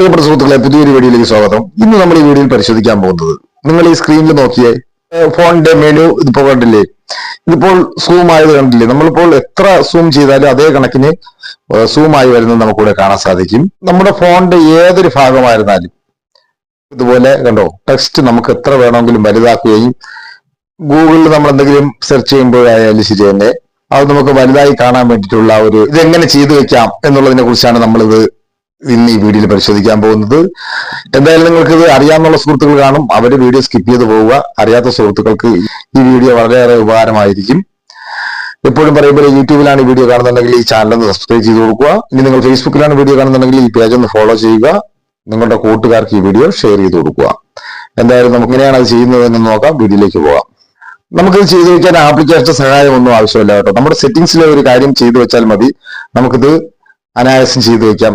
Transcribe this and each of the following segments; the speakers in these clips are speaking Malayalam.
പ്രിയപ്പെട്ട സുഹൃത്തുക്കളെ പുതിയൊരു വീഡിയോയിലേക്ക് സ്വാഗതം. ഇന്ന് നമ്മൾ ഈ വീഡിയോയിൽ പരിശോധിക്കാൻ പോകുന്നത് നിങ്ങൾ ഈ സ്ക്രീനിൽ നോക്കിയേ ഫോണിന്റെ മെനു ഇതിപ്പോ കണ്ടില്ലേ? ഇതിപ്പോൾ സൂം ആയത് കണ്ടില്ലേ? നമ്മളിപ്പോൾ എത്ര സൂം ചെയ്താലും അതേ കണക്കിന് സൂം ആയി വരുന്നത് നമുക്കിവിടെ കാണാൻ സാധിക്കും. നമ്മുടെ ഫോണിന്റെ ഏതൊരു ഭാഗമായിരുന്നാലും ഇതുപോലെ കണ്ടോ ടെക്സ്റ്റ് നമുക്ക് എത്ര വേണമെങ്കിലും വലുതാക്കുകയും ഗൂഗിളിൽ നമ്മൾ എന്തെങ്കിലും സെർച്ച് ചെയ്യുമ്പോഴായാലും ശരി തന്നെ അത് നമുക്ക് വലുതായി കാണാൻ വേണ്ടിയിട്ടുള്ള ഒരു ഇതെങ്ങനെ ചെയ്തു വെക്കാം എന്നുള്ളതിനെ കുറിച്ചാണ് നമ്മളിത് ഇന്ന് ഈ വീഡിയോയിൽ പരിശോധിക്കാൻ പോകുന്നത്. എന്തായാലും നിങ്ങൾക്ക് ഇത് അറിയാമെന്നുള്ള സുഹൃത്തുക്കൾ കാണും. അവർ വീഡിയോ സ്കിപ്പ് ചെയ്ത് പോവുക. അറിയാത്ത സുഹൃത്തുക്കൾക്ക് ഈ വീഡിയോ വളരെയേറെ ഉപകാരമായിരിക്കും. എപ്പോഴും പറയുമ്പോൾ യൂട്യൂബിലാണ് വീഡിയോ കാണുന്നുണ്ടെങ്കിൽ ഈ ചാനൽ ഒന്ന് സബ്സ്ക്രൈബ് ചെയ്ത് കൊടുക്കുക. ഇനി നിങ്ങൾ ഫേസ്ബുക്കിലാണ് വീഡിയോ കാണുന്നുണ്ടെങ്കിൽ ഈ പേജ് ഒന്ന് ഫോളോ ചെയ്യുക. നിങ്ങളുടെ കൂട്ടുകാർക്ക് ഈ വീഡിയോ ഷെയർ ചെയ്ത് കൊടുക്കുക. എന്തായാലും നമുക്ക് എങ്ങനെയാണ് അത് ചെയ്യുന്നത് എന്ന് നോക്കാം. വീഡിയോയിലേക്ക് പോകാം. നമുക്കിത് ചെയ്തു വെക്കാൻ ആപ്ലിക്കേഷന്റെ സഹായം ഒന്നും ആവശ്യമില്ല കേട്ടോ. നമ്മുടെ സെറ്റിംഗ്സിലെ ഒരു കാര്യം ചെയ്തു വെച്ചാൽ മതി. നമുക്കിത് അനായാസം ചെയ്തു വെക്കാം.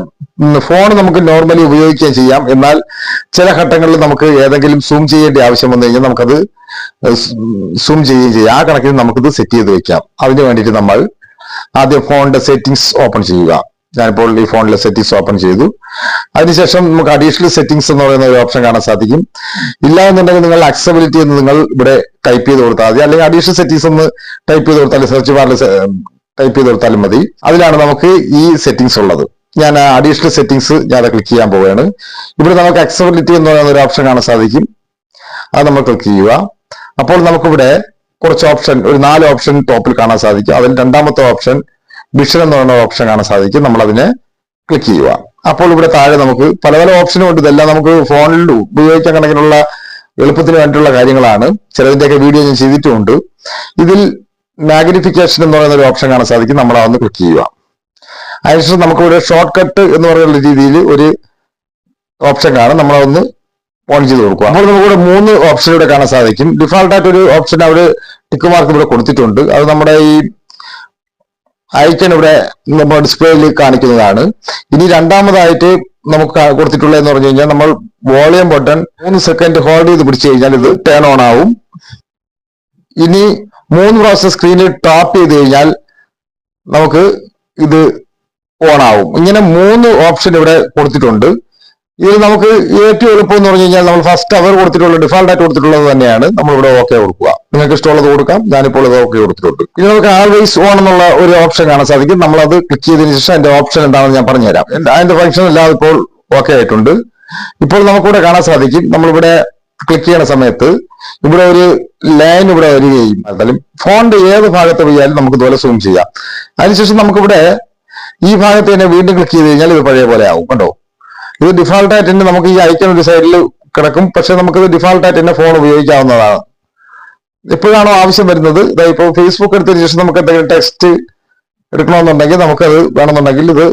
ഫോൺ നമുക്ക് നോർമലി ഉപയോഗിക്കുകയും ചെയ്യാം. എന്നാൽ ചില ഘട്ടങ്ങളിൽ നമുക്ക് ഏതെങ്കിലും സൂം ചെയ്യേണ്ട ആവശ്യം വന്നു കഴിഞ്ഞാൽ നമുക്കത് സൂം ചെയ്യുകയും ചെയ്യാം. ആ കണക്കിന് നമുക്കിത് സെറ്റ് ചെയ്ത് വെക്കാം. അതിന് വേണ്ടിയിട്ട് നമ്മൾ ആദ്യം ഫോണിന്റെ സെറ്റിംഗ്സ് ഓപ്പൺ ചെയ്യുക. ഞാനിപ്പോൾ ഈ ഫോണിലെ സെറ്റിംഗ്സ് ഓപ്പൺ ചെയ്തു. അതിനുശേഷം നമുക്ക് അഡീഷണൽ സെറ്റിംഗ്സ് എന്ന് പറയുന്ന ഒരു ഓപ്ഷൻ കാണാൻ സാധിക്കും. ഇല്ല എന്നുണ്ടെങ്കിൽ നിങ്ങൾ അക്സബിലിറ്റി എന്ന് നിങ്ങൾ ഇവിടെ ടൈപ്പ് ചെയ്ത് കൊടുത്താൽ മതി. അല്ലെങ്കിൽ അഡീഷണൽ സെറ്റിംഗ്സ് ഒന്ന് ടൈപ്പ് ചെയ്ത് കൊടുത്താൽ സെർച്ച് ബാറിൽ ടൈപ്പ് ചെയ്ത് കൊടുത്താലും മതി. അതിലാണ് നമുക്ക് ഈ സെറ്റിംഗ്സ് ഉള്ളത്. ഞാൻ അഡീഷണൽ സെറ്റിംഗ്സ് ഞാൻ ക്ലിക്ക് ചെയ്യാൻ പോവുകയാണ്. ഇവിടെ നമുക്ക് അക്സബിലിറ്റി എന്ന് പറയുന്ന ഒരു ഓപ്ഷൻ കാണാൻ സാധിക്കും. അത് നമ്മൾ ക്ലിക്ക് ചെയ്യുക. അപ്പോൾ നമുക്കിവിടെ കുറച്ച് ഓപ്ഷൻ ഒരു നാല് ഓപ്ഷൻ ടോപ്പിൽ കാണാൻ സാധിക്കും. അതിൽ രണ്ടാമത്തെ ഓപ്ഷൻ വിഷൻ എന്ന് പറയുന്ന ഓപ്ഷൻ കാണാൻ സാധിക്കും. നമ്മൾ അതിനെ ക്ലിക്ക് ചെയ്യുക. അപ്പോൾ ഇവിടെ താഴെ നമുക്ക് പല പല ഓപ്ഷനും ഉണ്ട്. ഇതെല്ലാം നമുക്ക് ഫോണിൽ ഉപയോഗിക്കാൻ കണക്കിനുള്ള എളുപ്പത്തിന് വേണ്ടിയിട്ടുള്ള കാര്യങ്ങളാണ്. ചിലതിന്റെയൊക്കെ വീഡിയോ ഞാൻ ചെയ്തിട്ടുമുണ്ട്. ഇതിൽ മാഗ്നിഫിക്കേഷൻ എന്ന് പറയുന്ന ഒരു ഓപ്ഷൻ കാണാൻ സാധിക്കും. നമ്മൾ അതൊന്ന് ക്ലിക്ക് ചെയ്യുക. അതിനുശേഷം നമുക്ക് ഒരു ഷോർട്ട് കട്ട് എന്ന് പറയുന്ന രീതിയിൽ ഒരു ഓപ്ഷൻ കാണും. നമ്മളതൊന്ന് ഓൺ ചെയ്ത് കൊടുക്കുക. അപ്പോൾ നമുക്കിവിടെ മൂന്ന് ഓപ്ഷൻ ഇവിടെ കാണാൻ സാധിക്കും. ഡിഫാൾട്ടായിട്ട് ഒരു ഓപ്ഷൻ അവർ ടിക്ക് മാർക്ക് ഇവിടെ കൊടുത്തിട്ടുണ്ട്. അത് നമ്മുടെ ഈ ഐക്കൺ ഇവിടെ നമ്മുടെ ഡിസ്പ്ലേയിൽ കാണിക്കുന്നതാണ്. ഇനി രണ്ടാമതായിട്ട് നമുക്ക് കൊടുത്തിട്ടുള്ളത് എന്ന് പറഞ്ഞു കഴിഞ്ഞാൽ നമ്മൾ വോളിയം ബട്ടൺ മൂന്ന് സെക്കൻഡ് ഹോൾഡ് ചെയ്ത് പിടിച്ചു കഴിഞ്ഞാൽ ഇത് ടേൺ ഓൺ ആവും. ഇനി മൂന്ന് പ്രാവശ്യം സ്ക്രീനിൽ ടാപ്പ് ചെയ്ത് കഴിഞ്ഞാൽ നമുക്ക് ഇത് ഓൺ ആവും. ഇങ്ങനെ മൂന്ന് ഓപ്ഷൻ ഇവിടെ കൊടുത്തിട്ടുണ്ട്. ഇതിൽ നമുക്ക് ഏറ്റവും എളുപ്പം എന്ന് പറഞ്ഞു കഴിഞ്ഞാൽ നമ്മൾ ഫസ്റ്റ് അവർ കൊടുത്തിട്ടുള്ള ഡിഫാൾട്ട് ആയിട്ട് കൊടുത്തിട്ടുള്ളത് തന്നെയാണ്. നമ്മൾ ഇവിടെ ഓക്കെ കൊടുക്കുക. നിങ്ങൾക്ക് ഇഷ്ടമുള്ളത് കൊടുക്കാം. ഞാനിപ്പോൾ ഇത് ഓക്കെ കൊടുത്തിട്ടുണ്ട്. ഇനി നമുക്ക് ആൾവേസ് ഓൺ എന്നുള്ള ഒരു ഓപ്ഷൻ കാണാൻ സാധിക്കും. നമ്മൾ അത് ക്ലിക്ക് ചെയ്തതിന് ശേഷം അതിന്റെ ഓപ്ഷൻ എന്താണെന്ന് ഞാൻ പറഞ്ഞുതരാം. അതിന്റെ ഫംഗ്ഷൻ എല്ലാം ഇപ്പോൾ ഓക്കെ ആയിട്ടുണ്ട്. ഇപ്പോൾ നമുക്കിവിടെ കാണാൻ സാധിക്കും. നമ്മളിവിടെ ക്ലിക്ക് ചെയ്യുന്ന സമയത്ത് ഇവിടെ ഒരു ലൈൻ ഇവിടെ വരികയും എന്നാലും ഫോണിന്റെ ഏത് ഭാഗത്ത് പോയാലും നമുക്ക് ഇതുപോലെ സൂം ചെയ്യാം. അതിനുശേഷം നമുക്കിവിടെ ഈ ഭാഗത്ത് തന്നെ വീണ്ടും ക്ലിക്ക് ചെയ്ത് കഴിഞ്ഞാൽ ഇത് പഴയ പോലെ ആവും കണ്ടോ? ഇത് ഡിഫാൾട്ടായിട്ട് തന്നെ നമുക്ക് ഈ ഐക്കൺ ഒരു സൈഡിൽ കിടക്കും. പക്ഷെ നമുക്കിത് ഡിഫാൾട്ടായിട്ട് തന്നെ ഫോൺ ഉപയോഗിക്കാവുന്നതാണ്. എപ്പോഴാണോ ആവശ്യം വരുന്നത്? ഇപ്പോൾ ഫേസ്ബുക്ക് എടുത്തതിന് ശേഷം നമുക്ക് എന്തെങ്കിലും ടെക്സ്റ്റ് എടുക്കണമെന്നുണ്ടെങ്കിൽ നമുക്കത് വേണമെന്നുണ്ടെങ്കിൽ ഇത്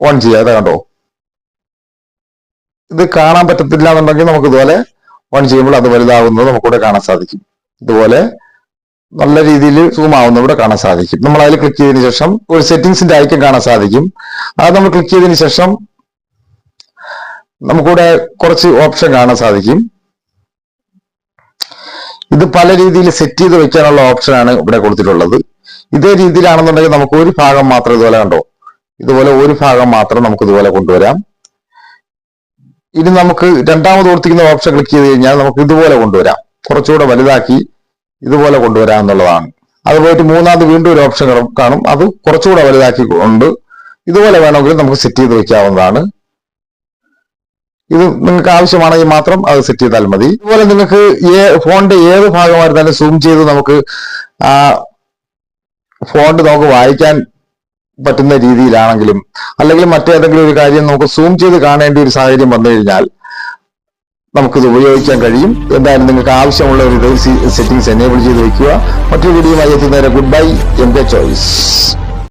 ഓൺ ചെയ്യാം. കണ്ടോ? ഇത് കാണാൻ പറ്റത്തില്ല എന്നുണ്ടെങ്കിൽ നമുക്ക് ഇതുപോലെ ഓൺ ചെയ്യുമ്പോൾ അത് വലുതാവുന്നത് നമുക്കിവിടെ കാണാൻ സാധിക്കും. ഇതുപോലെ നല്ല രീതിയിൽ സൂം ആവുന്ന ഇവിടെ കാണാൻ സാധിക്കും. നമ്മൾ അതിൽ ക്ലിക്ക് ചെയ്തതിനു ശേഷം ഒരു സെറ്റിംഗ്സിന്റെ ഐക്കൺ കാണാൻ സാധിക്കും. അത് നമ്മൾ ക്ലിക്ക് ചെയ്തതിനു ശേഷം നമുക്കിവിടെ കുറച്ച് ഓപ്ഷൻ കാണാൻ സാധിക്കും. ഇത് പല രീതിയിൽ സെറ്റ് ചെയ്ത് വെക്കാനുള്ള ഓപ്ഷനാണ് ഇവിടെ കൊടുത്തിട്ടുള്ളത്. ഇതേ രീതിയിലാണെന്നുണ്ടെങ്കിൽ നമുക്ക് ഒരു ഭാഗം മാത്രം ഇതുപോലെ കണ്ടോ? ഇതുപോലെ ഒരു ഭാഗം മാത്രം നമുക്ക് ഇതുപോലെ കൊണ്ടുവരാം. ഇനി നമുക്ക് രണ്ടാമത് ഓർത്തിക്കുന്ന ഓപ്ഷൻ ക്ലിക്ക് ചെയ്ത് കഴിഞ്ഞാൽ നമുക്ക് ഇതുപോലെ കൊണ്ടുവരാം. കുറച്ചുകൂടെ വലുതാക്കി ഇതുപോലെ കൊണ്ടുവരാം എന്നുള്ളതാണ്. അതുപോലെ മൂന്നാമത് വീണ്ടും ഒരു ഓപ്ഷൻ കാണും അത് കുറച്ചുകൂടെ വലുതാക്കി കൊണ്ട് ഇതുപോലെ വേണമെങ്കിൽ നമുക്ക് സെറ്റ് ചെയ്ത് വെക്കാവുന്നതാണ്. ഇത് നിങ്ങൾക്ക് ആവശ്യമാണെങ്കിൽ മാത്രം അത് സെറ്റ് ചെയ്താൽ മതി. ഇതുപോലെ നിങ്ങൾക്ക് ഫോണിന്റെ ഏത് ഭാഗമായിരുന്നാലും സൂം ചെയ്ത് നമുക്ക് ആ ഫോണ്ട് നമുക്ക് വായിക്കാൻ പറ്റുന്ന രീതിയിലാണെങ്കിലും അല്ലെങ്കിൽ മറ്റേതെങ്കിലും ഒരു കാര്യം നമുക്ക് സൂം ചെയ്ത് കാണേണ്ട ഒരു സാഹചര്യം വന്നു കഴിഞ്ഞാൽ നമുക്കിത് ഉപയോഗിക്കാൻ കഴിയും. എന്തായാലും നിങ്ങൾക്ക് ആവശ്യമുള്ള ഒരു സെറ്റിംഗ്സ് എനേബിൾ ചെയ്ത് വയ്ക്കുക മറ്റൊരു വീഡിയോയുമായി എത്തുന്നവരെ ഗുഡ് ബൈ എന്റെ ചോയ്സ്